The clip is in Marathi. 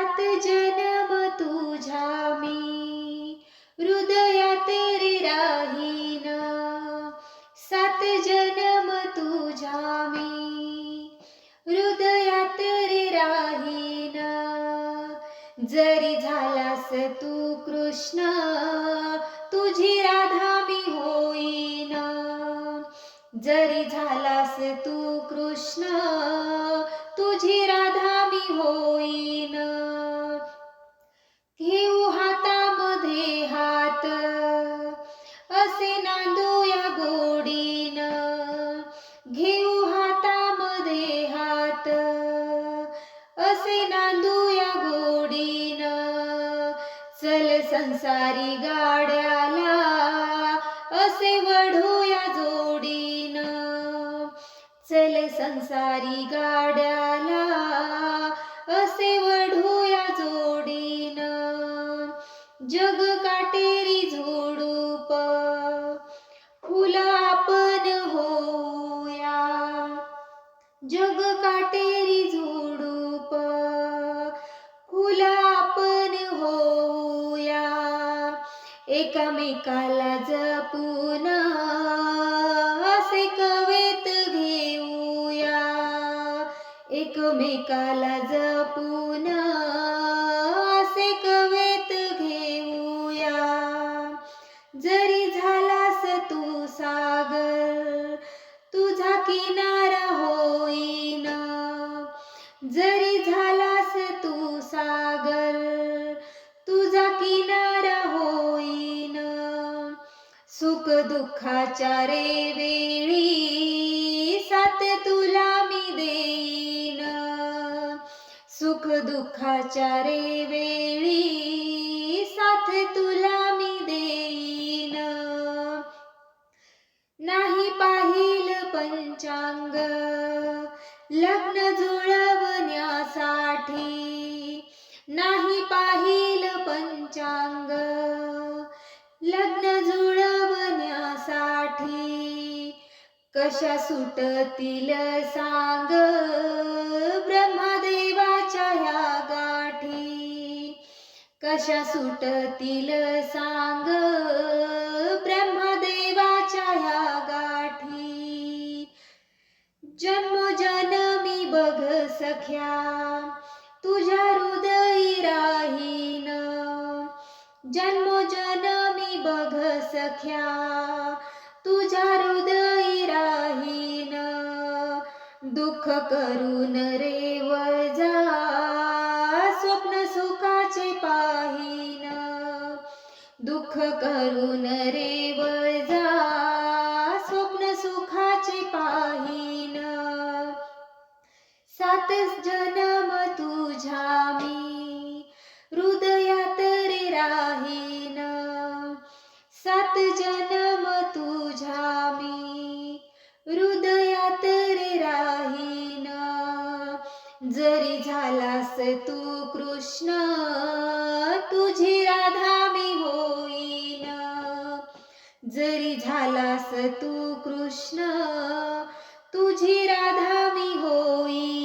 सात जन्म तुझा मी. हृदयात रे राहीन. सात जन्म तुझा मी. हृदयात रे राहीन. जरी झालास तू कृष्ण तुझी राधा मी होईन. जरी झालास तू कृष्ण तुझी राधा संसारी गाड्याला असे वढूया जोडीन. चल संसारी गाड्या एकमेकाला जपून असे कवेत घेऊया. एकमेकाला जपून दुःखाच्या रे वेळी साथ तुला मी देईन. सुख दुःखाच्या रे वेळी साथ तुला मी देईन. नाही पाहिल पंचांग लग्न जुळवण्यासाठी. नाही पाहिल पंचांग जुळवण्यासाठी कशा सुटतील सांग ब्रह्मदेवाच्या ह्या गाठी. कशा सुटतील सांग ब्रह्मदेवाच्या ह्या गाठी. जन्मोजन्मी बघ सख्या तुझ्या हृदयी राहीन. जन्मोजन्मी बघ सख्या दुःख करून रे वजा स्वप्न सुखाचे पाहीन. दुःख करून रे वजा स्वप्न सुखाचे पाहीन. सात जरी झालास तू कृष्ण तुझी राधा मी होईन. जरी झालास तू कृष्ण तुझी राधा मी होईन.